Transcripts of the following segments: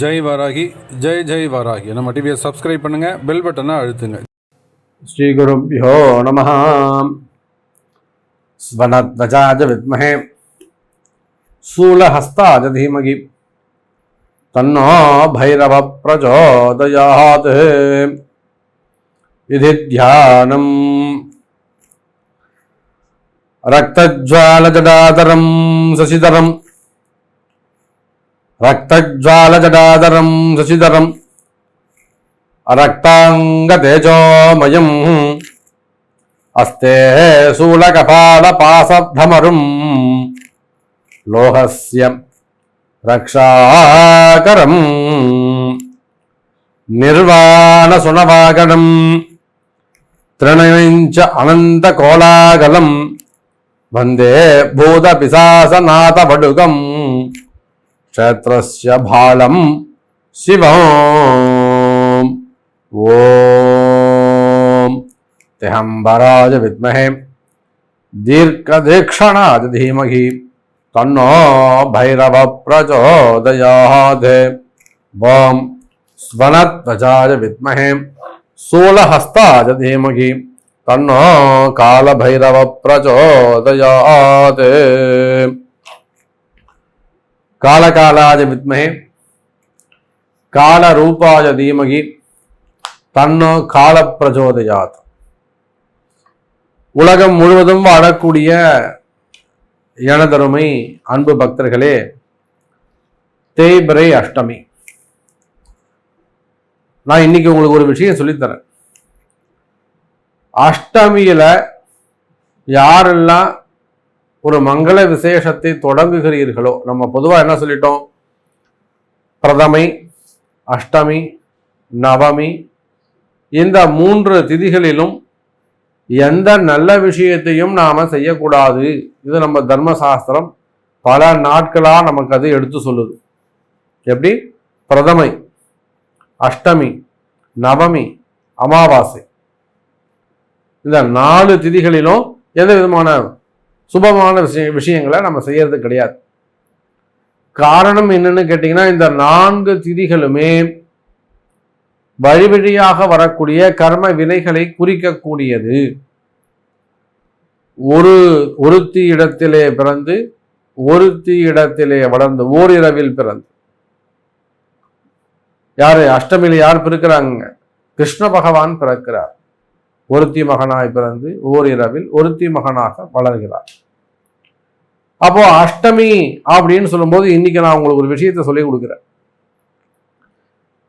ஜெய் வாராகி ஜெய் ஜெய் வாராகி நம்ம டிவியை சப்ஸ்கிரைப் பண்ணுங்கள் பெல் பட்டனை அழுத்துங்க ஸ்ரீ குருப்யோ நம ஸ்வனத்வஜாஜ வித்மஹே சூலஹஸ்தாஜ தீமகி தன்னோ பைரவ பிரச்சோதயாத் இது தியானம் ரக்தஜ்வாலஜடாதரம் சசிதரம் రక్తజ్వాలజడాదరం శశిధరం రక్తాంగతేజోమయం అస్తే శూలకపాలపాసభ్రమరుం లోహస్య రక్షాకరం నిర్వాణసునవాగణం తృణయించ అనంతకోలాగలం వందే భూతపిశాసనాథ బడుగం क्षेत्रस्य भालम् शिवम्। ॐ तिहम्बराज विद्महे। दीर्घदीक्षणाज धीमहि। तन्नो भैरव प्रचोदयात्। ॐ स्वनध्वजाय विद्महे। शूलहस्ताय धीमहि। तन्नो कालभैरव प्रचोदयात्। காலகாலாஜ வித்மகே கால ரூபாஜ தீமகி தன்னோ கால பிரச்சோதயாத் உலகம் முழுவதும் வாழக்கூடிய எனதருமை அன்பு பக்தர்களே தேய்பிரை அஷ்டமி. நான் இன்னைக்கு உங்களுக்கு ஒரு விஷயம் சொல்லித்தரேன். அஷ்டமியில் யாரெல்லாம் ஒரு மங்கள விசேஷத்தை தொடங்குகிறீர்களோ நம்ம பொதுவாக என்ன சொல்லிட்டோம்? பிரதமை அஷ்டமி நவமி இந்த மூன்று திதிகளிலும் எந்த நல்ல விஷயத்தையும் நாம் செய்யக்கூடாது. இது நம்ம தர்மசாஸ்திரம் பல நாட்களாக நமக்கு அது எடுத்து சொல்லுது. எப்படி? பிரதமை அஷ்டமி நவமி அமாவாசை. இந்த நாலு திதிகளிலும் எந்த விதமான சுபமான விஷய விஷயங்களை நம்ம செய்யறது கிடையாது. காரணம் என்னன்னு கேட்டிங்கன்னா இந்த நான்கு திதிகளுமே வழி வழியாக வரக்கூடிய கர்ம வினைகளை குறிக்கக்கூடியது. ஒரு ஒருத்தி இடத்திலே பிறந்து ஒருத்தி இடத்திலே வளர்ந்து ஓரிரவில் பிறந்து. யாரு? அஷ்டமியில் யார் பிறக்கிறாங்க? கிருஷ்ண பகவான் பிறக்கிறார். ஒருத்தி மகனாய் பிறந்து ஓரிரவில் ஒருத்தி மகனாக வளர்கிறார். அப்போ அஷ்டமி அப்படின்னு சொல்லும்போது இன்னைக்கு நான் உங்களுக்கு ஒரு விஷயத்த சொல்லி கொடுக்குறேன்.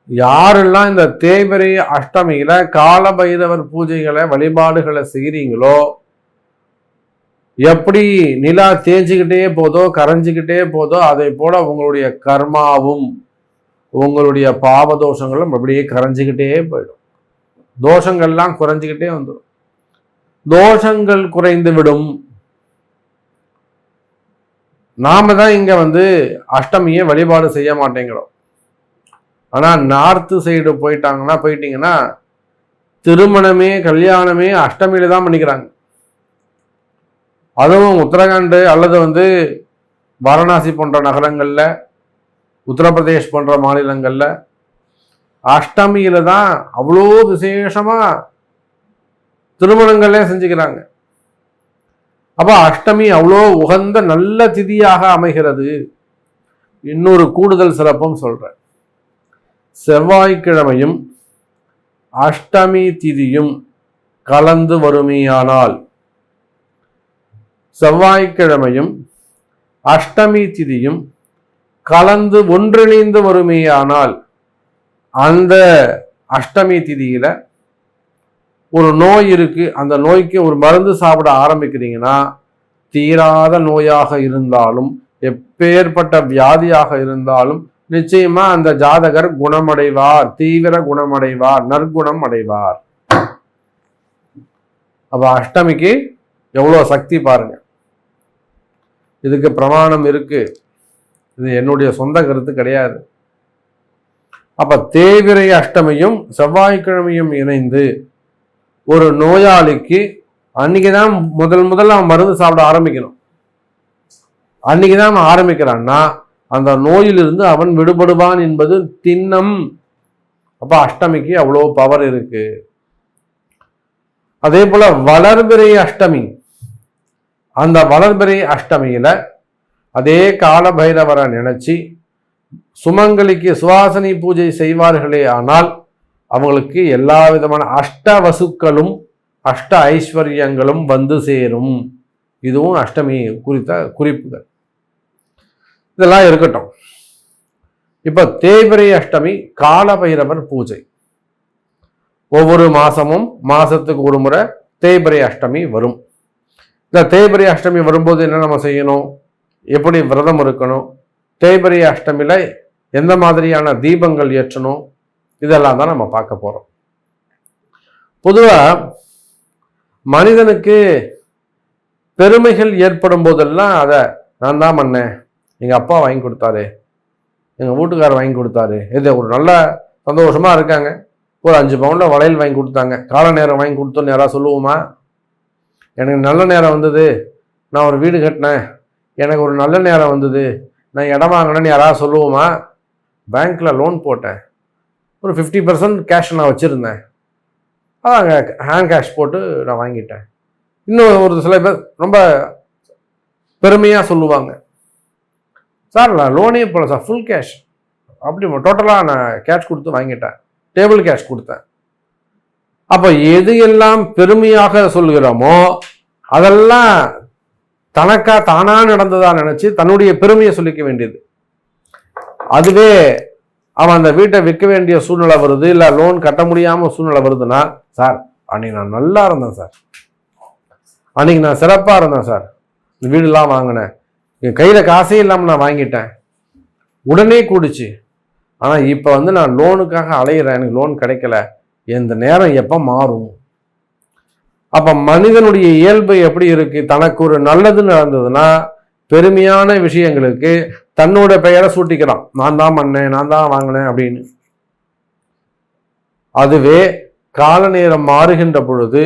யாரெல்லாம் இந்த தேய்பிரை அஷ்டமியில காலபைரவர் பூஜைகளை வழிபாடுகளை செய்கிறீங்களோ எப்படி நிலா தேஞ்சிக்கிட்டே போதோ கரைஞ்சிக்கிட்டே போதோ அதை போல உங்களுடைய கர்மாவும் உங்களுடைய பாவதோஷங்களும் அப்படியே கரைஞ்சிக்கிட்டே போயிடும். தோஷங்கள்லாம் குறைஞ்சிக்கிட்டே வந்துடும் தோஷங்கள் குறைந்து விடும். நாம தான் இங்க வந்து அஷ்டமியை வழிபாடு செய்ய மாட்டேங்கிறோம். ஆனா நார்த்து சைடு போயிட்டாங்கன்னா போயிட்டீங்கன்னா திருமணமே கல்யாணமே அஷ்டமியில தான் பண்ணிக்கிறாங்க. அதுவும் உத்தரகாண்டு அல்லது வந்து வாரணாசி போன்ற நகரங்களில் உத்தரப்பிரதேஷ் போன்ற மாநிலங்களில் அஷ்டமியில தான் அவ்வளோ விசேஷமா திருமணங்களே செஞ்சுக்கிறாங்க. அப்போ அஷ்டமி அவ்வளோ உகந்த நல்ல திதியாக அமைகிறது. இன்னொரு கூடுதல் சிறப்பும் சொல்கிறேன் செவ்வாய்க்கிழமையும் அஷ்டமி திதியும் கலந்து வருமேயானால் செவ்வாய்க்கிழமையும் அஷ்டமி திதியும் கலந்து ஒன்றிணைந்து வருமையானால் அந்த அஷ்டமி திதியில் ஒரு நோய் இருக்குது அந்த நோய்க்கு ஒரு மருந்து சாப்பிட ஆரம்பிக்கிறீங்கன்னா தீராத நோயாக இருந்தாலும் எப்பேற்பட்ட வியாதியாக இருந்தாலும் நிச்சயமா அந்த ஜாதகர் குணமடைவார் தீவிர குணமடைவார் நற்குணம் அடைவார். அப்ப அஷ்டமிக்கு எவ்வளோ சக்தி பாருங்க. இதுக்கு பிரமாணம் இருக்கு. இது என்னுடைய சொந்த கருத்து கிடையாது. அப்ப தேவிரை அஷ்டமியும் செவ்வாய்க்கிழமையும் இணைந்து ஒரு நோயாளிக்கு அன்னைக்கு தான் முதல் முதல்ல அவன் மருந்து சாப்பிட ஆரம்பிக்கணும். அன்னைக்கு தான் அவன் ஆரம்பிக்கிறான்னா அந்த நோயிலிருந்து அவன் விடுபடுவான் என்பது திண்ணம். அப்ப அஷ்டமிக்கு அவ்வளோ பவர் இருக்கு. அதே போல வளர்பிறை அஷ்டமி. அந்த வளர்பிறை அஷ்டமியில அதே கால பைரவரை நினைச்சு சுமங்கலிக்கு சுவாசனி பூஜை செய்வார்களே ஆனால் அவங்களுக்கு எல்லா விதமான அஷ்ட வசுக்களும் அஷ்ட ஐஸ்வர்யங்களும் வந்து சேரும். இதுவும் அஷ்டமி குறித்த குறிப்புகள். இதெல்லாம் இருக்கட்டும். இப்போ தேய்பிரை அஷ்டமி காலபைரவர் பூஜை. ஒவ்வொரு மாதமும் மாதத்துக்கு ஒரு முறை தேய்பிரை அஷ்டமி வரும். இந்த தேய்பிரை அஷ்டமி வரும்போது என்ன நம்ம செய்யணும்? எப்படி விரதம் இருக்கணும்? தேய்பிரை அஷ்டமியில் எந்த மாதிரியான தீபங்கள் ஏற்றணும்? இதெல்லாம் தான் நம்ம பார்க்க போகிறோம் பொதுவாக மனிதனுக்கு பெருமைகள் ஏற்படும் போதெல்லாம் அதை நான் தான் பண்ணேன். எங்கள் அப்பா வாங்கி கொடுத்தாரு. எங்கள் வீட்டுக்காரர் வாங்கி கொடுத்தாரு. இது ஒரு நல்ல சந்தோஷமா இருக்காங்க. ஒரு அஞ்சு பவுண்டில் வளையல் வாங்கி கொடுத்தாங்க. கால நேரம் வாங்கி கொடுத்தோன்னு யாராவது சொல்லுவோமா? எனக்கு நல்ல நேரம் வந்தது. நான் ஒரு வீடு கட்டினேன். எனக்கு ஒரு நல்ல நேரம் வந்தது. நான் இடம் வாங்கினேன்னு யாராவது சொல்லுவோமா? பேங்க்கில் லோன் போட்டேன். ஒரு ஃபிஃப்டி பர்சன்ட் கேஷ் நான் வச்சுருந்தேன். அதாங்க ஹேண்ட் கேஷ் போட்டு நான் வாங்கிட்டேன். இன்னும் ஒரு சில பேர் ரொம்ப பெருமையாக சொல்லுவாங்க. சார் நான் லோனே போகல சார் ஃபுல் கேஷ் அப்படி டோட்டலாக நான் கேஷ் கொடுத்து வாங்கிட்டேன். டேபிள் கேஷ் கொடுத்தேன். அப்போ எது எல்லாம் பெருமையாக சொல்கிறோமோ அதெல்லாம் தனக்கா தானாக நடந்ததா நினச்சி தன்னுடைய பெருமையை சொல்லிக்க வேண்டியது. அதுவே அவன் அந்த வீட்டை விற்க வேண்டிய சூழ்நிலை வருது இல்லை லோன் கட்ட முடியாம சூழ்நிலை வருதுன்னா சார் அன்னைக்கு நான் நல்லா இருந்தேன் சார். அன்னைக்கு நான் சிறப்பாக இருந்தேன் சார். இந்த வீடுலாம் வாங்கினேன். என் கையில் காசே இல்லாமல் நான் வாங்கிட்டேன். உடனே கூடுச்சு. ஆனால் இப்போ வந்து நான் லோனுக்காக அலையிறேன். எனக்கு லோன் கிடைக்கல. இந்த நேரம் எப்போ மாறும்? அப்போ மனிதனுடைய இயல்பு எப்படி இருக்குது தனக்கு ஒரு நல்லது நடந்ததுன்னா பெருமையான விஷயங்களுக்கு தன்னோட பெயரை சூட்டிக்கிறான். நான் தான் பண்ணேன் நான் தான் வாங்கினேன் அப்படின்னு. அதுவே கால நேரம் மாறுகின்ற பொழுது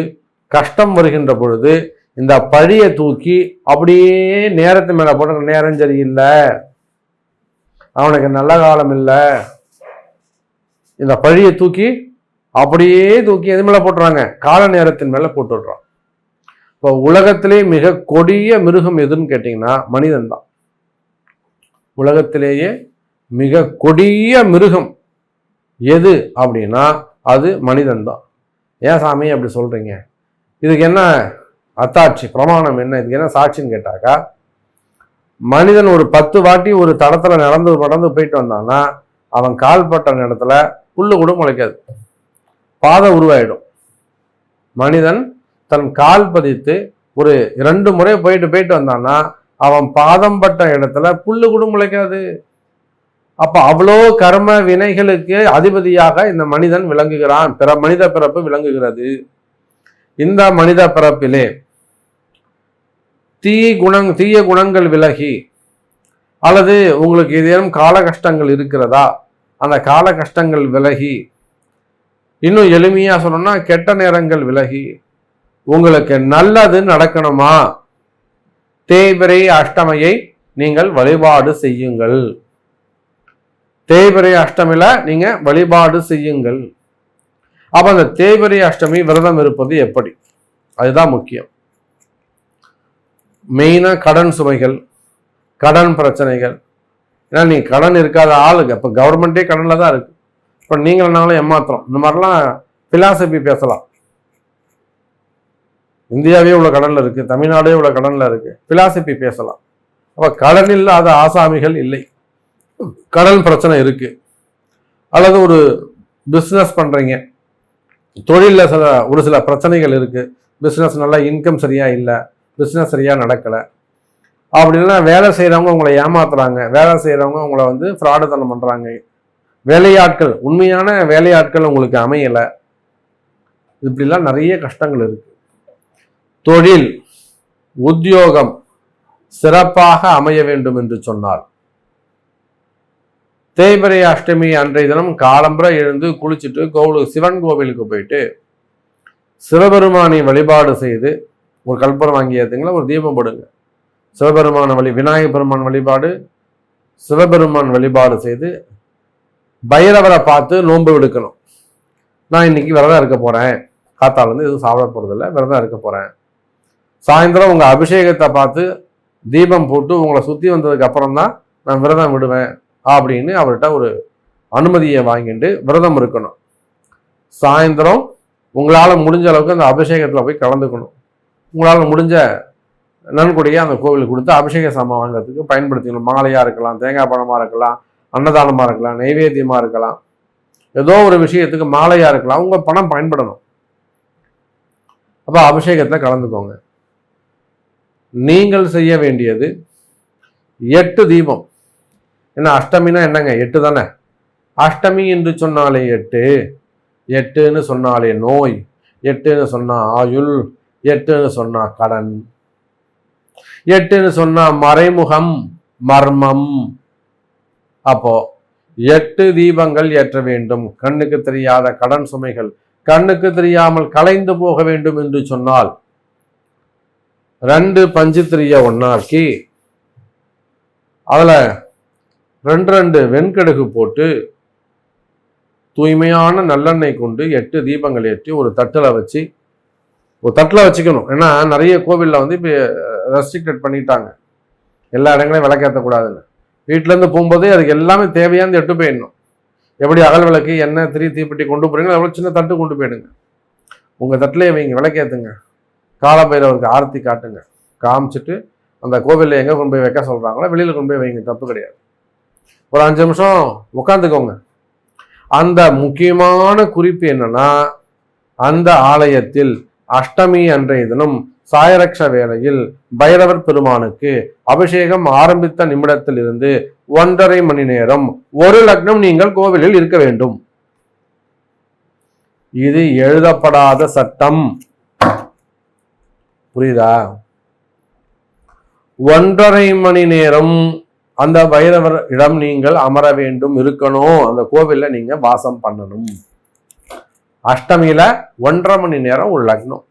கஷ்டம் வருகின்ற பொழுது இந்த பழியை தூக்கி அப்படியே நேரத்து மேலே போட்டு நேரம் சரியில்லை. அவனுக்கு நல்ல காலம் இல்லை. இந்த பழியை தூக்கி அப்படியே தூக்கி எது மேலே போட்டுறாங்க? கால நேரத்தின் மேலே போட்டுடுறான். இப்போ உலகத்திலே மிக கொடிய மிருகம் எதுன்னு கேட்டிங்கன்னா மனிதன் தான். உலகத்திலேயே மிக கொடிய மிருகம் எது அப்படின்னா அது மனிதன் தான். ஏன் சாமி அப்படி சொல்கிறீங்க இதுக்கு என்ன அத்தாட்சி பிரமாணம் என்ன? இதுக்கு என்ன சாட்சின்னு கேட்டாக்கா மனிதன் ஒரு பத்து வாட்டி ஒரு தடத்தில் நடந்து நடந்து போயிட்டு வந்தான்னா அவன் கால்பட்ட இடத்துல புல்லு கூட முளைக்காது. பாதை உருவாயிடும். மனிதன் தன் கால் பதித்து ஒரு இரண்டு முறை போயிட்டு போயிட்டு வந்தான்னா அவன் பாதம் பட்ட இடத்துல புல்லு கூட முளைக்காது. அப்ப அவ்வளோ கர்ம வினைகளுக்கு அதிபதியாக இந்த மனிதன் விளங்குகிறான். பிற மனித பிறப்பு விளங்குகிறது. இந்த மனித பிறப்பிலே தீ குணங் தீய குணங்கள் விலகி அல்லது உங்களுக்கு ஏதேனும் கால கஷ்டங்கள் இருக்கிறதா? அந்த கால கஷ்டங்கள் விலகி இன்னும் எளிமையாக சொல்லணும்னா கெட்ட நேரங்கள் விலகி உங்களுக்கு நல்லது நடக்கணுமா? தேய்பிரை அஷ்டமையை நீங்கள் வழிபாடு செய்யுங்கள். தேய்பிரை அஷ்டமியில் நீங்கள் வழிபாடு செய்யுங்கள். அப்போ அந்த தேய்பிரை அஷ்டமி விரதம் இருப்பது எப்படி? அதுதான் முக்கியம். மெயினாக கடன் சுமைகள் கடன் பிரச்சனைகள். ஏன்னா நீ கடன் இருக்காத ஆளுங்க. இப்போ கவர்மெண்ட்டே கடனில் தான் இருக்கு. இப்போ நீங்களும் ஏமாத்துறோம் இந்த மாதிரிலாம் பிலாசபி பேசலாம். இந்தியாவே இவ்வளோ கடனில் இருக்குது தமிழ்நாடே இவ்வளோ கடனில் இருக்குது பிலாசபி பேசலாம். அப்போ கடன் இல்லாத ஆசாமிகள் இல்லை. கடன் பிரச்சனை இருக்குது அல்லது ஒரு பிஸ்னஸ் பண்ணுறீங்க தொழிலில் சில ஒரு சில பிரச்சனைகள் இருக்குது பிஸ்னஸ் நல்லா இன்கம் சரியாக இல்லை. பிஸ்னஸ் சரியாக நடக்கலை. அப்படின்னா வேலை செய்கிறவங்க உங்களை ஏமாத்துறாங்க. வேலை செய்கிறவங்க உங்களை வந்து ஃப்ராடுத்தனம் பண்ணுறாங்க வேலையாட்கள் உண்மையான வேலையாட்கள் உங்களுக்கு அமையலை. இப்படிலாம் நிறைய கஷ்டங்கள் இருக்குது தொழில் உத்தியோகம் சிறப்பாக அமைய வேண்டும் என்று சொன்னார். தேய்பிரை அஷ்டமி அன்றைய தினம் காலம்புற எழுந்து குளிச்சுட்டு கோவில் சிவன் கோவிலுக்கு போயிட்டு சிவபெருமானை வழிபாடு செய்து ஒரு கல்பரம் வாங்கி ஏற்றுங்களா ஒரு தீபம் போடுங்க. சிவபெருமான வழி விநாயக பெருமான் வழிபாடு சிவபெருமான் வழிபாடு செய்து பைரவரை பார்த்து நோன்பு விடுக்கணும். நான் இன்னைக்கு விரதம் இருக்க போறேன். காத்தாலேருந்து எதுவும் சாப்பிட போகிறதில்ல விரதம் இருக்க போறேன். சாயந்தரம் உங்கள் அபிஷேகத்தை பார்த்து தீபம் போட்டு உங்களை சுற்றி வந்ததுக்கு அப்புறம் தான் நான் விரதம் விடுவேன் அப்படின்னு அவர்கிட்ட ஒரு அனுமதியை வாங்கிட்டு விரதம் இருக்கணும். சாயந்தரம் உங்களால் முடிஞ்ச அளவுக்கு அந்த அபிஷேகத்தில் போய் கலந்துக்கணும். உங்களால் முடிஞ்ச நன்கொடையை அந்த கோவிலுக்கு கொடுத்து அபிஷேக சாமான் வாங்குறதுக்கு பயன்படுத்திக்கணும். மாலையாக இருக்கலாம் தேங்காய் பழமாக இருக்கலாம் அன்னதானமாக இருக்கலாம் நைவேத்தியமாக இருக்கலாம். ஏதோ ஒரு விஷயத்துக்கு மாலையாக இருக்கலாம். உங்கள் பணம் பயன்படணும். அப்போ அபிஷேகத்தில் கலந்துக்கோங்க. நீங்கள் செய்ய வேண்டியது எட்டு தீபம். என்ன அஷ்டமினா என்னங்க? எட்டு தானே? அஷ்டமி என்று சொன்னாலே எட்டு. எட்டுன்னு சொன்னாலே நோய். எட்டுன்னு சொன்னா ஆயுள். எட்டுன்னு சொன்னா கடன். எட்டுன்னு சொன்னா மறைமுகம் மர்மம். அப்போ எட்டு தீபங்கள் ஏற்ற வேண்டும். கண்ணுக்கு தெரியாத கடன் சுமைகள். கண்ணுக்கு தெரியாமல் கலைந்து போக வேண்டும் என்று சொன்னால் ரெண்டு பஞ்சு பஞ்சுத்திரிய ஒன்னாக்கி அதில் ரெண்டு ரெண்டு வெண்கடுகு போட்டு தூய்மையான நல்லெண்ணெய் கொண்டு எட்டு தீபங்கள் ஏற்றி ஒரு தட்டில் வச்சு ஒரு தட்டில் வச்சுக்கணும். ஏன்னா நிறைய கோவிலில் வந்து இப்போ ரெஸ்ட்ரிக்டட் பண்ணிட்டாங்க. எல்லா இடங்களையும் விளக்கேற்றக்கூடாதுன்னு வீட்டிலேருந்து போகும்போதே அதுக்கு எல்லாமே தேவையானது எட்டு போயிடணும். எப்படி அகல் விளக்கு எண்ணெய் திரி தீப்பெட்டி கொண்டு போகிறீங்களோ அவ்வளோ சின்ன தட்டு கொண்டு போயிடுங்க. உங்கள் தட்டிலே வைங்க விளக்கேற்றுங்க காலபைரவருக்கு ஆரத்தி காட்டுங்க. காமிச்சிட்டு அந்த கோவிலில் எங்கே கொண்டு போய் வைக்க சொல்கிறாங்களோ வெளியில் கொண்டு போய் வைங்க தப்பு கிடையாது. ஒரு அஞ்சு நிமிஷம் உட்காந்துக்கோங்க அந்த முக்கியமான குறிப்பு என்னன்னா அந்த ஆலயத்தில் அஷ்டமி அன்றைய தினம் சாயரக்ஷ வேளையில் பைரவர் பெருமானுக்கு அபிஷேகம் ஆரம்பித்த நிமிடத்தில் இருந்து ஒன்றரை மணி நேரம் ஒரு லக்னம் நீங்கள் கோவிலில் இருக்க வேண்டும். இது எழுதப்படாத சட்டம். புரியுதா? ஒன்றரை மணி நேரம் அந்த பைரவர் இடம் நீங்கள் அமர வேண்டும் இருக்கணும். அந்த கோவிலில் நீங்கள் வாசம் பண்ணணும். அஷ்டமியில் ஒன்றரை மணி நேரம் ஒரு லக்னம்.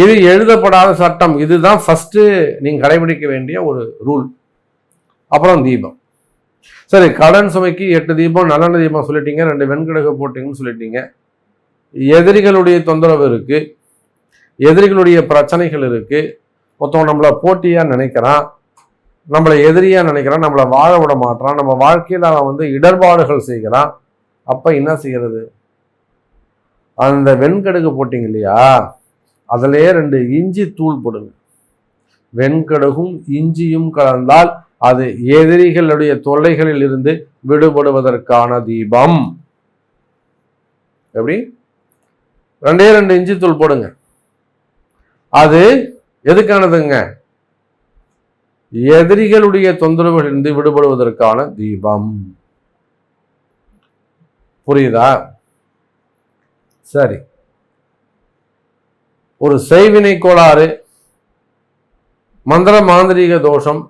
இது எழுதப்படாத சட்டம். இதுதான் ஃபஸ்ட்டு நீங்கள் கடைபிடிக்க வேண்டிய ஒரு ரூல் அப்புறம் தீபம். சரி கடன் சுமைக்கு எட்டு தீபம் நல்லெண்ண தீபம் சொல்லிட்டீங்க ரெண்டு வெண்கடுகு போட்டிங்கன்னு சொல்லிட்டீங்க. எதிரிகளுடைய தொந்தரவு இருக்குது எதிரிகளுடைய பிரச்சனைகள் இருக்குது ஒருத்தவன் நம்மளை போட்டியாக நினைக்கிறான். நம்மளை எதிரியாக நினைக்கிறான். நம்மளை வாழ விட மாட்டான் நம்ம வாழ்க்கையில் அவன் வந்து இடர்பாடுகள் செய்கிறான். அப்போ என்ன செய்கிறது அந்த வெண்கடுகு போட்டிங்க இல்லையா? அதிலே ரெண்டு இஞ்சி தூள் போடுங்க. வெண்கடுகும் இஞ்சியும் கலந்தால் அது எதிரிகளுடைய தொல்லைகளில் இருந்து விடுபடுவதற்கான தீபம். எப்படி? ரெண்டே ரெண்டு இஞ்சி தூள் போடுங்க. அது எதுக்கானதுங்க? எதிரிகளுடைய தொந்தரவுகளிலிருந்து விடுபடுவதற்கான தீபம். புரியுதா? சரி. ஒரு செய்வினை கோளாறு மந்திர மாந்திரீக தோஷம்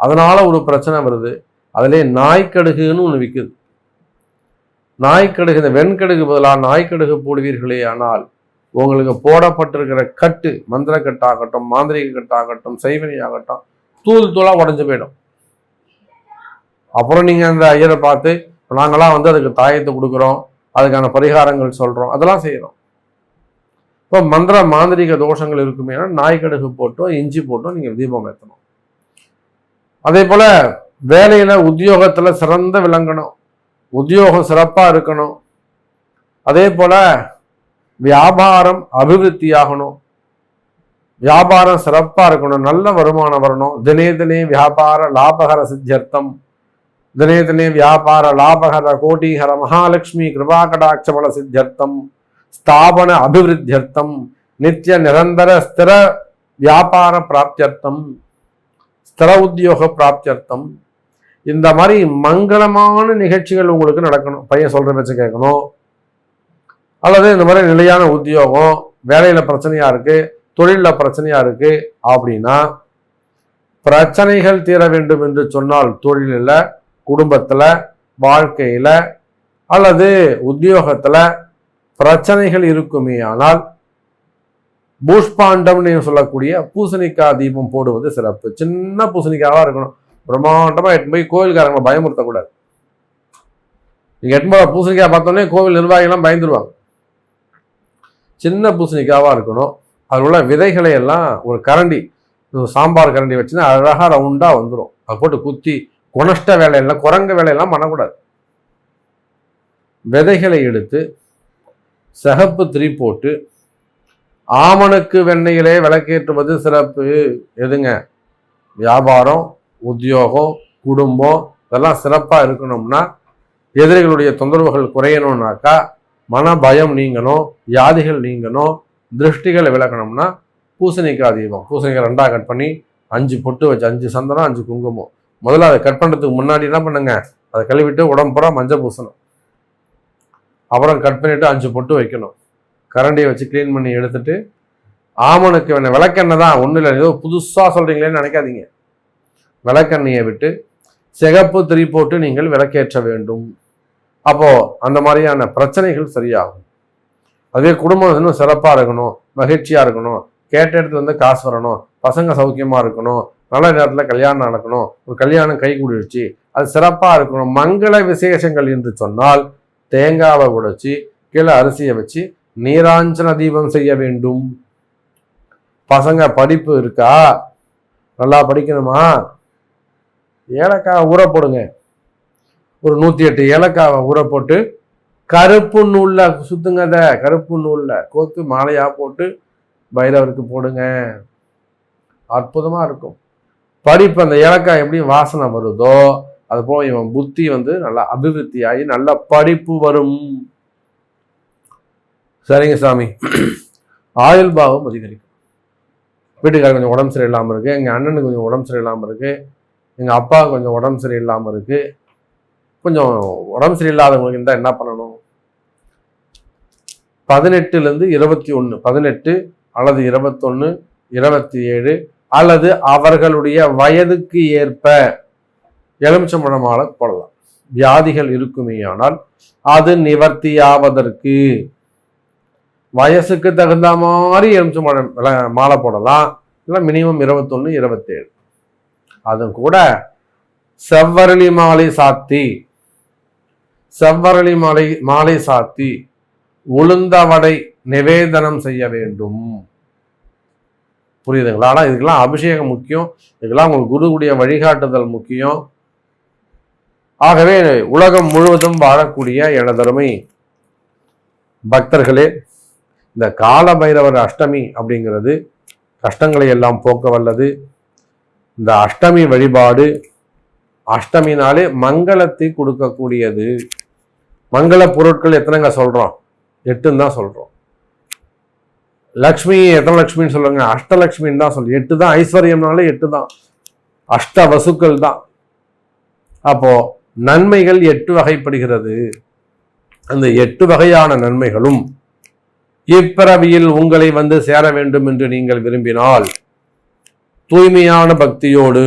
அதனால ஒரு பிரச்சனை வருது. அதிலே நாய்க்கடுகுன்னு ஒன்று விற்குது நாய்க்கடுகு இந்த வெண்கடுகு பதிலாக நாய்க்கடுகு போடுவீர்களே ஆனால் உங்களுக்கு போடப்பட்டிருக்கிற கட்டு மந்திர கட்டாகட்டும் மாந்திரிக கட்டாகட்டும் செய்வினை ஆகட்டும் தூள் தூளாக உடஞ்சு போயிடும். அப்புறம் நீங்கள் அந்த ஐயரை பார்த்து நாங்களாம் வந்து அதுக்கு தாயத்தை கொடுக்குறோம் அதுக்கான பரிகாரங்கள் சொல்கிறோம் அதெல்லாம் செய்கிறோம் இப்போ மந்திர மாந்திரிக தோஷங்கள் இருக்குமே நாய்க்கடுகு போட்டோ இஞ்சி போட்டோ நீங்கள் தீபம் ஏற்றணும் அதே போல் வேலையில் உத்தியோகத்தில் சிறந்த விளங்கணும் உத்தியோகம் சிறப்பாக இருக்கணும். அதே போல் வியாபாரம் அபிவிருத்தி ஆகணும் வியாபாரம் சிறப்பாக இருக்கணும் நல்ல வருமானம் வரணும். தினே தினே வியாபார லாபகர சித்தியர்த்தம். தினே தினே வியாபார லாபகர கோட்டீகர மகாலட்சுமி கிருபா கடாட்ச சித்தியர்த்தம். ஸ்தாபன அபிவிருத்தியர்த்தம். நித்திய நிரந்தர ஸ்திர வியாபார பிராப்தியர்த்தம். ஸ்திர உத்தியோக பிராப்தியர்த்தம். இந்த மாதிரி மங்களமான நிகழ்ச்சிகள் உங்களுக்கு நடக்கணும். பையன் சொல்கிற பேச்ச கேட்கணும். அல்லது இந்த மாதிரி நிலையான உத்தியோகம் வேலையில் பிரச்சனையாக இருக்குது தொழிலில் பிரச்சனையாக இருக்குது அப்படின்னா பிரச்சனைகள் தீர வேண்டும் என்று சொன்னால் தொழிலில் குடும்பத்தில் வாழ்க்கையில் அல்லது உத்தியோகத்தில் பிரச்சனைகள் இருக்குமே ஆனால் பூஷ்பாண்டம்னு சொல்லக்கூடிய பூசணிக்காய் தீபம் போடுவது சிறப்பு. சின்ன பூசணிக்காவாக இருக்கணும். பிரம்மாண்டமாக எட்டு போய் கோவில்காரங்களை பயமுறுத்தக்கூடாது. நீங்கள் எட்டு பூசணிக்காய் பார்த்தோன்னே கோவில் நிர்வாகிகள்லாம் பயந்துருவாங்க. சின்ன பூசணிக்காவாக இருக்கணும். அதில் உள்ள விதைகளை எல்லாம் ஒரு கரண்டி சாம்பார் கரண்டி வச்சுன்னா அழகாக ரவுண்டாக வந்துடும் அதை போட்டு குத்தி குணஷ்ட வேலையெல்லாம் குரங்க வேலையெல்லாம் பண்ணக்கூடாது. விதைகளை எடுத்து சிகப்பு திரி போட்டு ஆமணக்கு வெண்ணெயிலே விளக்கேற்றுவது சிறப்பு. எதுங்க? வியாபாரம் உத்தியோகம் குடும்பம் இதெல்லாம் சிறப்பாக இருக்கணும்னா எதிரிகளுடைய தொந்தரவுகள் குறையணும்னாக்கா மன பயம் நீங்கணும் வியாதிகள் நீங்கணும் திருஷ்டிகளை விளக்கணும்னா பூசணிக்காய் தீபம். பூசணிக்காய் ரெண்டாக கட் பண்ணி அஞ்சு பொட்டு வச்சு அஞ்சு சந்தனம் அஞ்சு குங்குமம். முதல்ல அதை கட் பண்ணுறதுக்கு முன்னாடி என்ன பண்ணுங்க? அதை கழுவிட்டு உடம்பு மஞ்சள் பூசணும். அப்புறம் கட் பண்ணிவிட்டு அஞ்சு பொட்டு வைக்கணும். கரண்டியை வச்சு க்ளீன் பண்ணி எடுத்துட்டு ஆமனுக்கு வேணும் விளக்கெண்ணெய் தான். ஒன்றும் இல்லை ஏதோ புதுசாக சொல்கிறீங்களேன்னு நினைக்காதீங்க. விளக்கெண்ணெயை விட்டு சிகப்பு திரி போட்டு நீங்கள் விளக்கேற்ற வேண்டும். அப்போது அந்த மாதிரியான பிரச்சனைகள் சரியாகும். அதுவே குடும்பம் இன்னும் சிறப்பாக இருக்கணும் மகிழ்ச்சியாக இருக்கணும் கேட்ட இடத்துல வந்து காசு வரணும் பசங்க சௌக்கியமாக இருக்கணும் நல்ல நேரத்தில் கல்யாணம் நடக்கணும் ஒரு கல்யாணம் கை கூடிடுச்சு அது சிறப்பாக இருக்கணும். மங்கள விசேஷங்கள் என்று சொன்னால் தேங்காவை உடைச்சி கீழே அரிசியை வச்சு நீராஞ்சன தீபம் செய்ய வேண்டும். பசங்க படிப்பு இருக்கா? நல்லா படிக்கணுமா? ஏலக்காய் ஊற போடுங்க. ஒரு நூற்றி எட்டு ஏலக்காவை ஊற போட்டு கருப்பு நூலில் சுத்துங்க அதை கருப்பு நூலில் கோத்து மாலையாக போட்டு பைரவருக்கு போடுங்க. அற்புதமாக இருக்கும். படிப்பு அந்த ஏலக்காய் எப்படி வாசனை வருதோ அது போல் இவன் புத்தி வந்து நல்லா அபிவிருத்தி ஆகி நல்ல படிப்பு வரும். சரிங்க சாமி. ஆயுள் பாவம் அதிகரிக்கும். வீட்டுக்காரர் கொஞ்சம் உடம்பு சரியில்லாமல் இருக்குது எங்கள் அண்ணனுக்கு கொஞ்சம் உடம்பு சரியில்லாமல் இருக்குது எங்கள் அப்பா கொஞ்சம் உடம்பு சரியில்லாமல் இருக்குது கொஞ்சம் உடம்பு சரியில்லாதவங்களுக்கு இருந்தால் என்ன பண்ணணும்? பதினெட்டுலேருந்து இருபத்தி ஒன்று பதினெட்டு அல்லது இருபத்தொன்று இருபத்தி ஏழு அல்லது அவர்களுடைய வயதுக்கு ஏற்ப எலுமிச்சம்பழம் மாலை போடலாம். வியாதிகள் இருக்குமேயானால் அது நிவர்த்தியாவதற்கு வயசுக்கு தகுந்த மாதிரி எலுமிச்சம்பழம் மாலை போடலாம். இல்லை மினிமம் இருபத்தொன்று இருபத்தேழு. அதுவும் கூட செவ்வரளி மாலை சாத்தி செவ்வரளி மாலை மாலை சாத்தி உளுந்தவடை நிவேதனம் செய்ய வேண்டும். புரியுதுங்களா? ஆனால் இதுக்கெல்லாம் அபிஷேகம் முக்கியம். இதுக்கெல்லாம் உங்களுக்கு குருவுடைய வழிகாட்டுதல் முக்கியம். ஆகவே உலகம் முழுவதும் வாழக்கூடிய எனதருமை பக்தர்களே இந்த கால பைரவர் அஷ்டமி அப்படிங்கிறது கஷ்டங்களை எல்லாம் போக்க வல்லது. இந்த அஷ்டமி வழிபாடு அஷ்டமினாலே மங்களத்தை கொடுக்கக்கூடியது. மங்கள பொருட்கள் எத்தனைங்க சொல்கிறோம் எட்டுன்னு தான் சொல்கிறோம் லக்ஷ்மி எத்தனை லக்ஷ்மின்னு சொல்லுங்க? அஷ்டலக்ஷ்மின்னு தான் சொல்றோம் எட்டு தான் ஐஸ்வர்யம்னாலே எட்டு தான். அஷ்ட வசுக்கள் தான். அப்போ நன்மைகள் எட்டு வகைப்படுகிறது. அந்த எட்டு வகையான நன்மைகளும் இப்பிறவியில் உங்களை வந்து சேர வேண்டும் என்று நீங்கள் விரும்பினால் தூய்மையான பக்தியோடு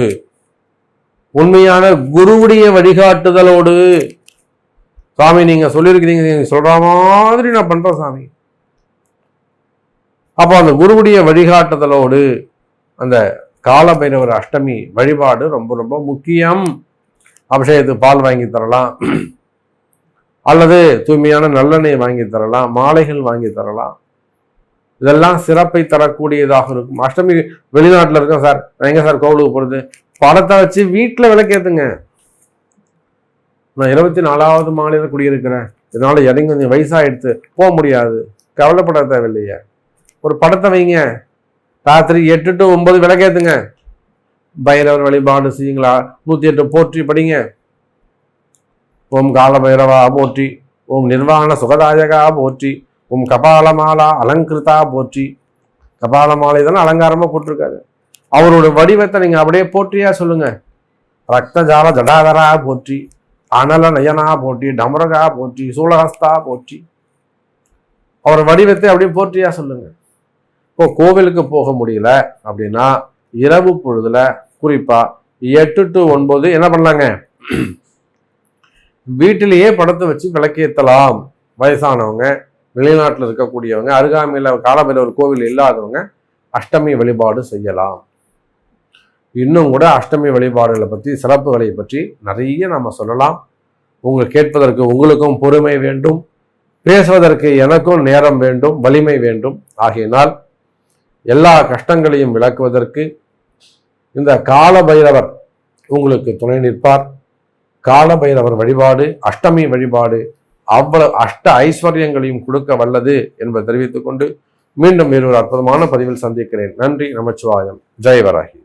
உண்மையான குருவுடைய வழிகாட்டுதலோடு சாமி நீங்கள் சொல்லியிருக்கிறீங்க நீங்கள் சொல்கிற மாதிரி நான் பண்ணுறேன் சாமி. அப்போ அந்த குருவுடைய வழிகாட்டுதலோடு அந்த காலபைரவர் அஷ்டமி வழிபாடு ரொம்ப ரொம்ப முக்கியம். அபிஷேகத்துக்கு பால் வாங்கி தரலாம். அல்லது தூய்மையான நல்லெண்ணெய் வாங்கி தரலாம் மாலைகள் வாங்கி தரலாம். இதெல்லாம் சிறப்பை தரக்கூடியதாக இருக்கும். அஷ்டமி வெளிநாட்டில் இருக்கேன் சார். எங்கே சார் கோவிலுக்கு போகிறது படத்தை வச்சு வீட்டில் விளக்கேத்துங்க. நான் இருபத்தி நாலாவது மாநில குடியிருக்கிறேன். இதனால் எதையும் கொஞ்சம் வயசாகிடுத்து போக முடியாது. கவலைப்பட தேவையில்லையே. ஒரு படத்தை வைங்க. ராத்திரி எட்டு டு ஒன்பது விளக்கேத்துங்க. பைரவர் வழிபாடு செய்யுங்களா? நூற்றி எட்டு போற்றி படிங்க. ஓம் கால பைரவா போற்றி. ஓம் நிர்வாண சுகதாயகா போற்றி. ஓம் கபாலமாலா அலங்கிருதா போற்றி. கபாலமாலை தானே அலங்காரமாக போட்டிருக்காரு. அவரோட வடிவத்தை நீங்கள் அப்படியே போற்றியா ரத்த ரக்தஜால ஜடாதரா போற்றி. அனல நயனா போற்றி டமரகா போற்றி சூலஹஸ்தா போற்றி. அவர் வடிவத்தை அப்படியே போற்றியா சொல்லுங்க. இப்போ கோவிலுக்கு போக முடியல அப்படின்னா இரவு பொழுதுல குறிப்பா எட்டு டு ஒன்பது என்ன பண்ணலாங்க? வீட்டிலேயே படத்தை வச்சு விளக்கேற்றலாம் வயசானவங்க வெளிநாட்டில் இருக்கக்கூடியவங்க அருகாமையில் காலமையில் ஒரு கோவில் இல்லாதவங்க அஷ்டமி வழிபாடு செய்யலாம். இன்னும் கூட அஷ்டமி வழிபாடுகளை பற்றி சிறப்புகளை பற்றி நிறைய நம்ம சொல்லலாம். உங்கள் கேட்பதற்கு உங்களுக்கும் பொறுமை வேண்டும். பேசுவதற்கு எனக்கும் நேரம் வேண்டும் வலிமை வேண்டும். ஆகையினால் எல்லா கஷ்டங்களையும் விளக்குவதற்கு இந்த கால பைரவர் உங்களுக்கு துணை நிற்பார். கால பைரவர் வழிபாடு அஷ்டமி வழிபாடு அவ்வளவு அஷ்ட ஐஸ்வர்யங்களையும் கொடுக்க வல்லது என்பதை தெரிவித்துக் கொண்டு மீண்டும் வேறொரு அற்புதமான பதிவில் சந்திக்கிறேன். நன்றி நமச்சிவாயம். ஜெயவராகி